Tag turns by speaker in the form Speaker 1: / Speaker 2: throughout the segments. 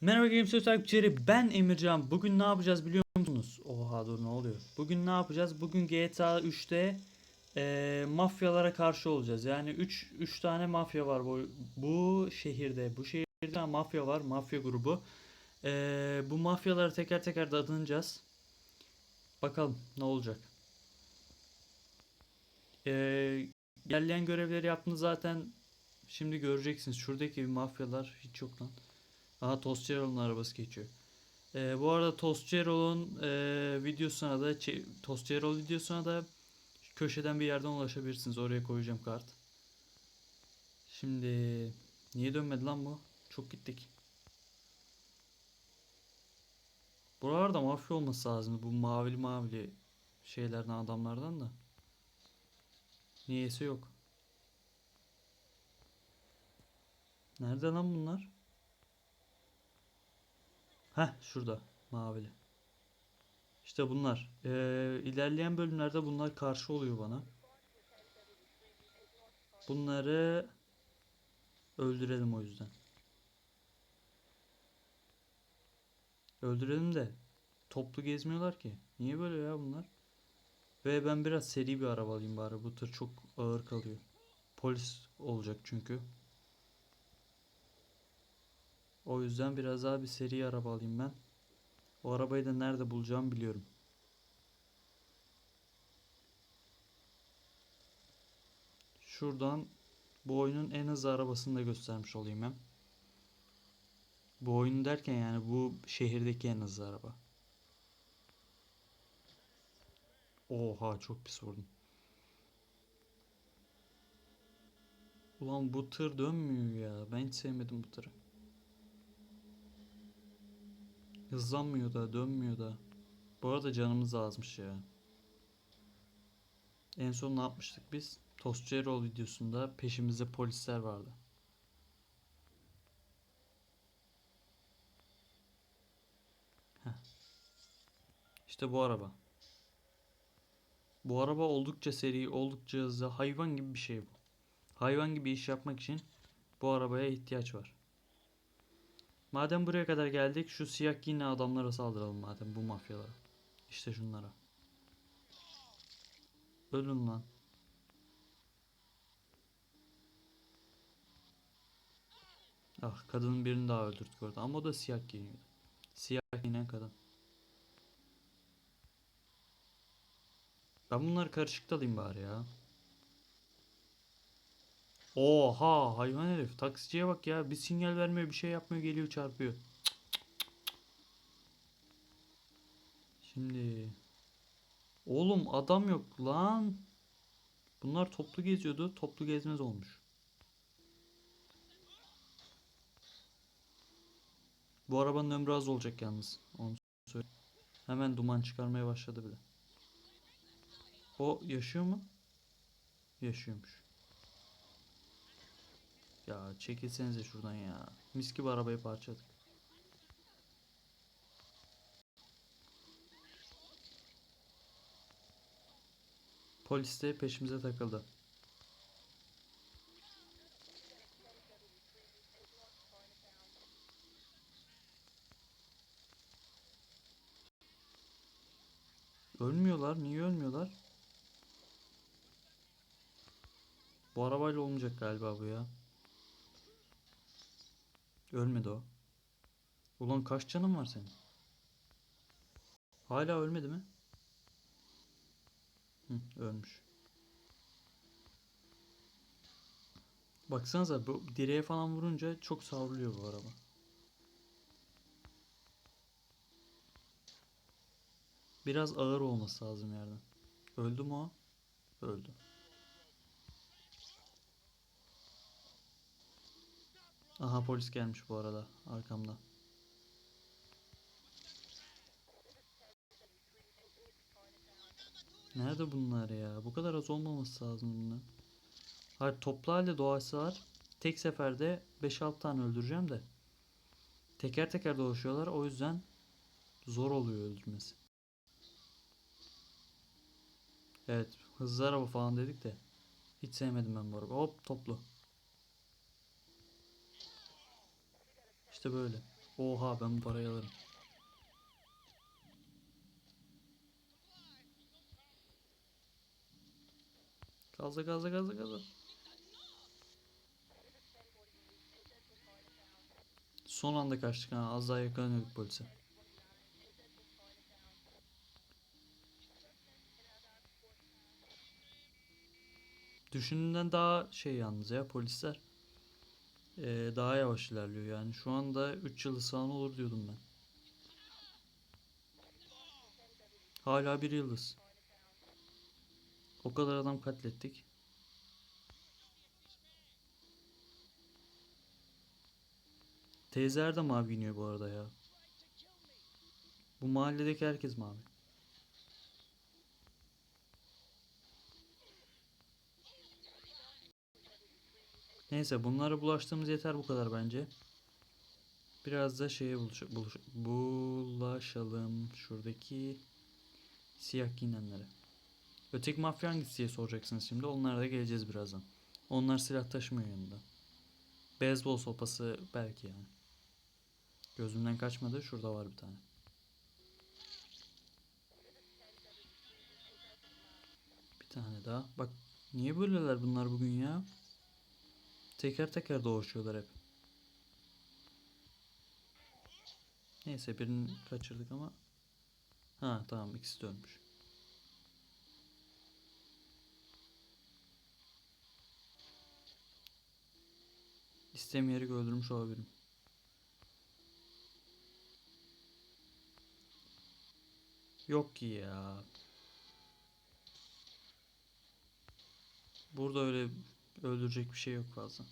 Speaker 1: Merhaba Gameshow takipçileri ben Emircan. Bugün ne yapacağız biliyor musunuz? Oha dur ne oluyor? Bugün ne yapacağız? Bugün GTA 3'te eee, mafyalara karşı olacağız. Yani 3 3 tane mafya var bu bu şehirde. Bu şehirde mafya var, mafya grubu. Eee, bu mafyaları teker teker dadanacağız. Bakalım ne olacak. Eee ilerleyen görevleri yaptığınız zaten şimdi göreceksiniz. Şuradaki mafyalar hiç yok lan. Aha Toscherol'un arabası geçiyor. Ee, bu arada Toscherol'un e, videosuna da Toscherol videosuna da köşeden bir yerden ulaşabilirsiniz. Oraya koyacağım kart. Şimdi niye dönmedi lan bu? Çok gittik. Buralarda mafya olması lazım. Bu mavili mavili şeylerden adamlardan da. Niyeyse yok. Nerede lan bunlar? Heh şurada mavili. İşte bunlar. Ee, ilerleyen bölümlerde bunlar karşı oluyor bana. Bunları öldürelim o yüzden. Öldürelim de toplu gezmiyorlar ki. Niye böyle ya bunlar? Ve ben biraz seri bir araba alayım bari. Bu tır çok ağır kalıyor. Polis olacak çünkü. O yüzden biraz daha bir seri araba alayım ben. O arabayı da nerede bulacağımı biliyorum. Şuradan bu oyunun en hızlı arabasını da göstermiş olayım hem. Bu oyun derken yani bu şehirdeki en hızlı araba. Oha çok pis vurdum. Ulan bu tır dönmüyor ya. Ben hiç sevmedim bu tırı. Hızlanmıyor da dönmüyor da. Bu arada canımız azmış ya. En son ne yapmıştık biz? Toscherol videosunda peşimizde polisler vardı. Heh. İşte bu araba. Bu araba oldukça seri, oldukça hızlı, hayvan gibi bir şey bu. Hayvan gibi iş yapmak için bu arabaya ihtiyaç var. Madem buraya kadar geldik şu siyah giyinli adamlara saldıralım madem bu mafyalara. İşte şunlara. Ölün lan. Ah kadının birini daha öldürdük orada ama o da siyah giyiniyordu. Siyah giyinen kadın. Ben bunları karışık alayım bari ya. Oha hayvan herif taksiciye bak ya bir sinyal vermiyor bir şey yapmıyor geliyor çarpıyor. Şimdi oğlum adam yok lan. Bunlar toplu geziyordu toplu gezmez olmuş. Bu arabanın ömrü az olacak yalnız. Onu söyle. Hemen duman çıkarmaya başladı bile. O yaşıyor mu? Yaşıyormuş. Ya çekilsenize şuradan ya. Mis gibi arabayı parçaladık. Polis de peşimize takıldı. Ölmüyorlar. Niye ölmüyorlar? Bu arabayla olmayacak galiba bu ya. Ölmedi o. Ulan kaç canın var senin? Hala ölmedi mi? Hı, ölmüş. Baksanıza bu direğe falan vurunca çok savruluyor bu araba. Biraz ağır olması lazım yerden. Öldü mü o? Öldü. Aha polis gelmiş bu arada arkamda. Nerede bunlar ya? Bu kadar az olmaması lazım bunlar. Hayır toplu halde doğaçsalar tek seferde 5-6 tane öldüreceğim de. Teker teker dolaşıyorlar o yüzden zor oluyor öldürmesi. Evet hızlı araba falan dedik de hiç sevmedim ben bu araba. Hop toplu. İşte böyle. Oha ben bu parayı alırım. Gazla gazla gazla gazla. Son anda kaçtık ha. Az daha yakalanıyorduk polise. Düşündüğümden daha şey yalnız ya polisler. Ee, daha yavaş ilerliyor yani. Şu anda 3 yıl falan olur diyordum ben. Hala bir yıldız. O kadar adam katlettik. Teyzeler de mavi giyiniyor bu arada ya. Bu mahalledeki herkes mavi. Neyse bunlara bulaştığımız yeter bu kadar bence. Biraz da şeye buluş, buluş, bulaşalım. Şuradaki siyah giyinenlere. Öteki mafya hangisi diye soracaksınız şimdi. Onlara da geleceğiz birazdan. Onlar silah taşımıyor yanında. Beyzbol sopası belki yani. Gözümden kaçmadı. Şurada var bir tane. Bir tane daha. Bak niye böyleler bunlar bugün ya? Teker teker doğuşuyorlar hep. Neyse birini kaçırdık ama. Ha tamam ikisi de ölmüş. İstemeyerek öldürmüş olabilirim. Yok ki ya. Burada öyle öldürecek bir şey yok fazla.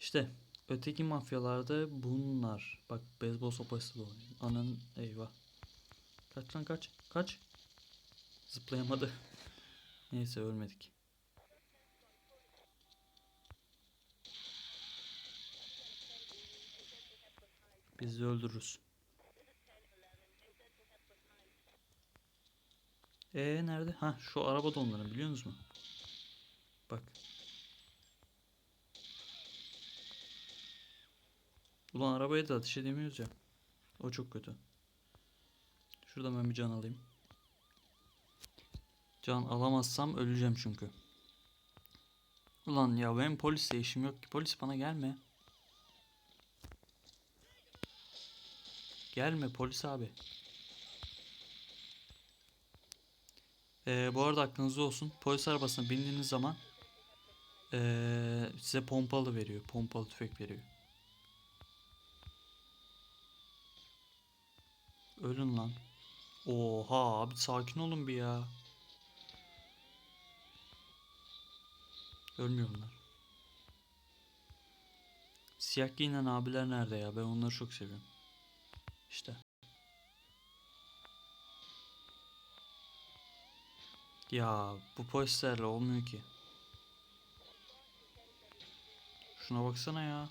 Speaker 1: İşte öteki mafyalarda bunlar. Bak beyzbol sopası da oynuyor. Ananın eyvah. Kaç lan kaç. Kaç. Zıplayamadı. Neyse ölmedik. Biz de öldürürüz. Ee nerede? Ha şu araba da onların biliyor musunuz? Bak. Ulan arabaya da ateş edemiyoruz ya. O çok kötü. Şuradan ben bir can alayım. Can alamazsam öleceğim çünkü. Ulan ya benim polisle işim yok ki. Polis bana gelme. Gelme polis abi. Ee, bu arada aklınızda olsun. Polis arabasına bindiğiniz zaman ee, size pompalı veriyor. Pompalı tüfek veriyor. Ölün lan. Oha abi sakin olun bir ya. Ölmüyor bunlar. Siyah giyinen abiler nerede ya? Ben onları çok seviyorum. İşte. Ya bu polislerle olmuyor ki. Şuna baksana ya.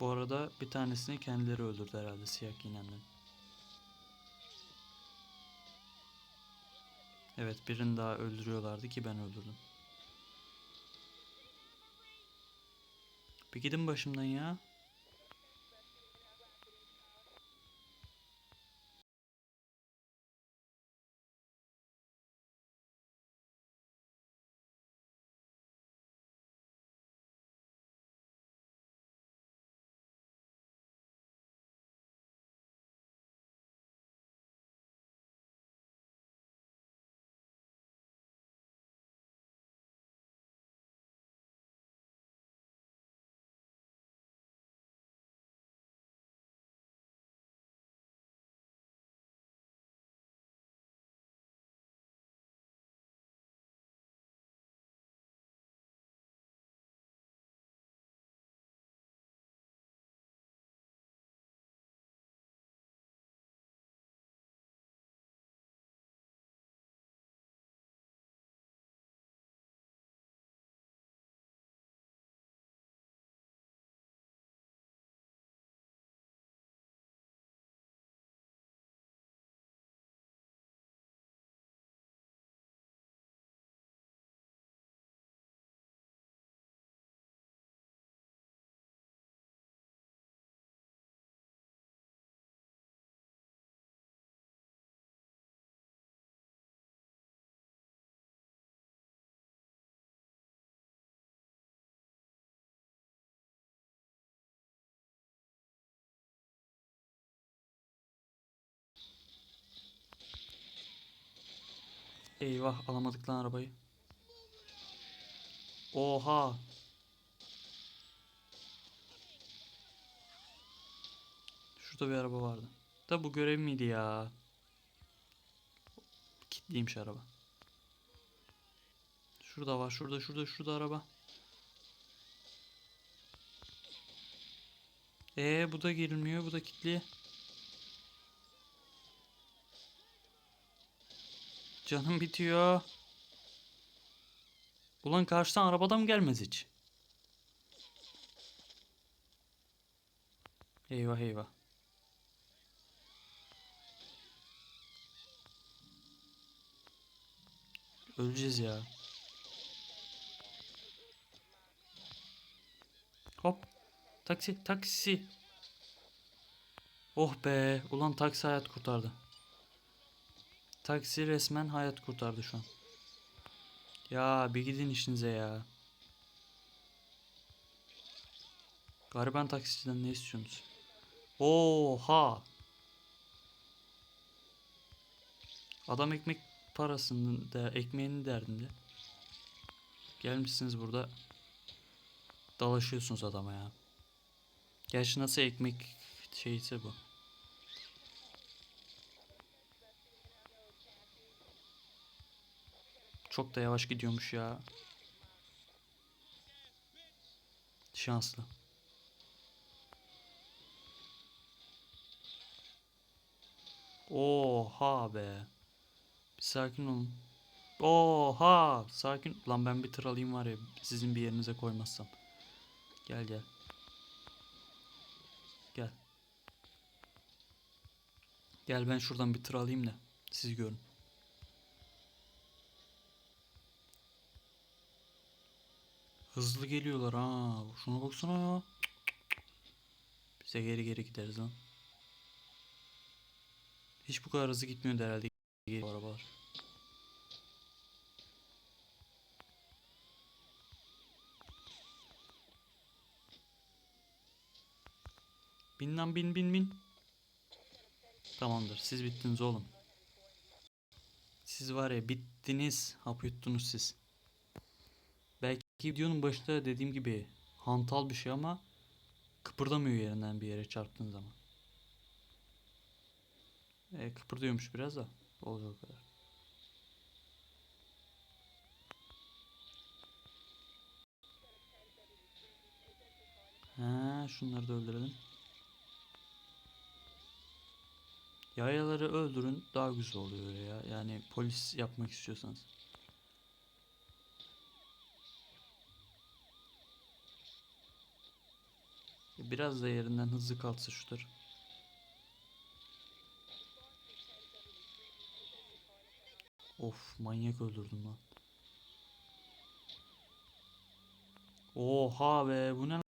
Speaker 1: Bu arada bir tanesini kendileri öldürdü herhalde siyah giyinenlerin. Evet birini daha öldürüyorlardı ki ben öldürdüm. Bir gidin başımdan ya. Eyvah alamadık lan arabayı. Oha. Şurada bir araba vardı. Da bu görev miydi ya? Kitliymiş araba. Şurada var. Şurada şurada şurada araba. Ee bu da girilmiyor. Bu da kilitli. Canım bitiyor. Ulan karşıdan arabadan mı gelmez hiç? Eyvah eyvah. Öleceğiz ya. Hop. Taksi, taksi. Oh be. Ulan taksi hayat kurtardı. Taksi resmen hayat kurtardı şu an. Ya bir gidin işinize ya. Gariban taksiciden ne istiyorsunuz? Oha. Adam ekmek parasının da ekmeğinin derdinde. Gelmişsiniz burada dalaşıyorsunuz adama ya. Gerçi nasıl ekmek şeyse bu. Çok da yavaş gidiyormuş ya. Şanslı. Oha be. Bir sakin olun. Oha! Sakin. Lan ben bir tır alayım var ya sizin bir yerinize koymazsam. Gel gel. Gel. Gel ben şuradan bir tır alayım da siz görün. Hızlı geliyorlar ha. Şuna baksana ya. Bize geri geri gideriz lan. Hiç bu kadar hızlı gitmiyordu herhalde bu arabalar. Bin lan bin bin bin. Tamamdır. Siz bittiniz oğlum. Siz var ya bittiniz. Hap yuttunuz siz. Belki videonun başında dediğim gibi hantal bir şey ama kıpırdamıyor yerinden bir yere çarptığın zaman. E, kıpırdıyormuş biraz da. Olacak o kadar. Ha, şunları da öldürelim. Yayaları öldürün daha güzel oluyor ya. Yani polis yapmak istiyorsanız. Biraz da yerinden hızlı kalksa şudur. Of manyak öldürdüm lan. Oha be bu ne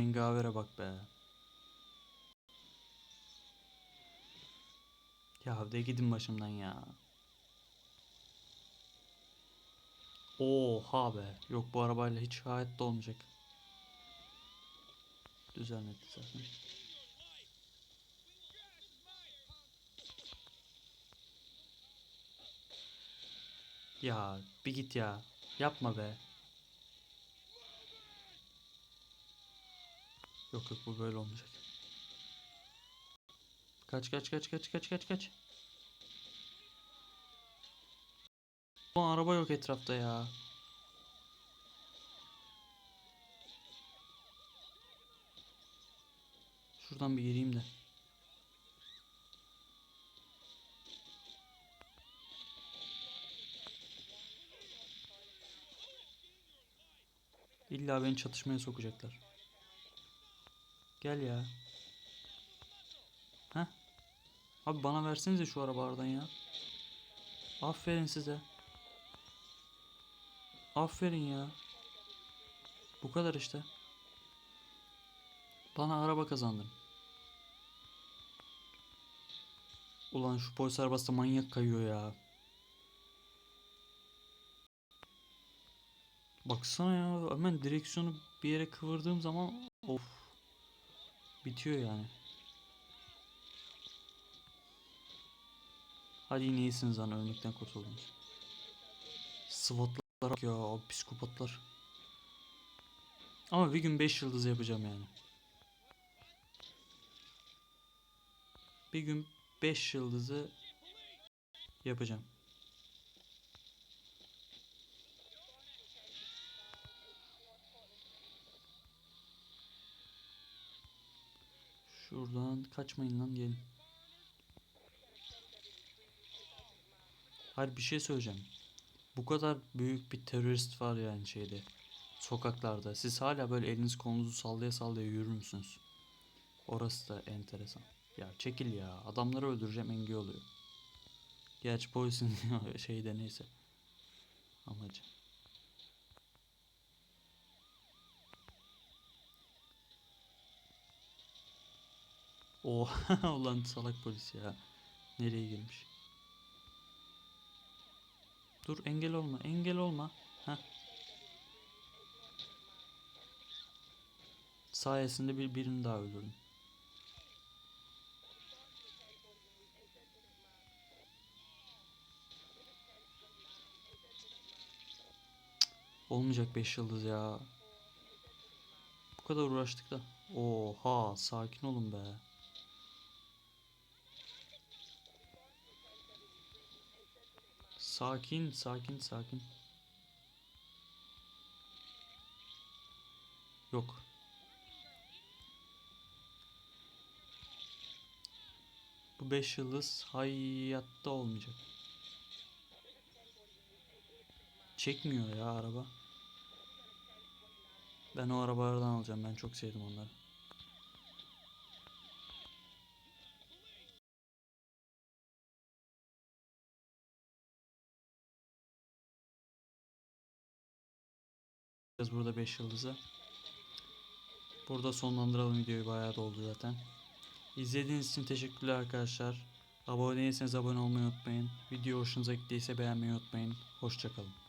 Speaker 1: Cengavere bak be. Ya de gidin başımdan ya. Oha be. Yok bu arabayla hiç hayatta olmayacak. Düzenledi zaten. Ya bir git ya. Yapma be. Yok yok bu böyle olmayacak. Kaç kaç kaç kaç kaç kaç kaç. Bu araba yok etrafta ya. Şuradan bir gireyim de. İlla beni çatışmaya sokacaklar. Gel ya. Heh. Abi bana versenize şu arabalardan ya. Aferin size. Aferin ya. Bu kadar işte. Bana araba kazandın. Ulan şu polis arabası da manyak kayıyor ya. Baksana ya hemen direksiyonu bir yere kıvırdığım zaman of bitiyor yani. Hadi yine iyisiniz lan ölmekten kurtuldunuz. SWAT'lar bak ya o psikopatlar. Ama bir gün 5 yıldız yapacağım yani. Bir gün 5 yıldızı yapacağım. Şuradan kaçmayın lan gelin. Hayır bir şey söyleyeceğim. Bu kadar büyük bir terörist var yani şeyde. Sokaklarda. Siz hala böyle eliniz kolunuzu sallaya sallaya yürür müsünüz? Orası da enteresan. Ya çekil ya. Adamları öldüreceğim engel oluyor. Gerçi polisin şeyde neyse. Amacı. Oha ulan salak polis ya. Nereye girmiş? Dur engel olma engel olma. Heh. Sayesinde bir birini daha öldürdüm. Olmayacak 5 yıldız ya. Bu kadar uğraştık da. Oha sakin olun be. Sakin, sakin, sakin. Yok. Bu 5 yıldız hayatta olmayacak. Çekmiyor ya araba. Ben o arabalardan alacağım. Ben çok sevdim onları. Biraz burada 5 yıldızı. Burada sonlandıralım videoyu bayağı da oldu zaten. İzlediğiniz için teşekkürler arkadaşlar. Abone değilseniz abone olmayı unutmayın. Video hoşunuza gittiyse beğenmeyi unutmayın. Hoşçakalın.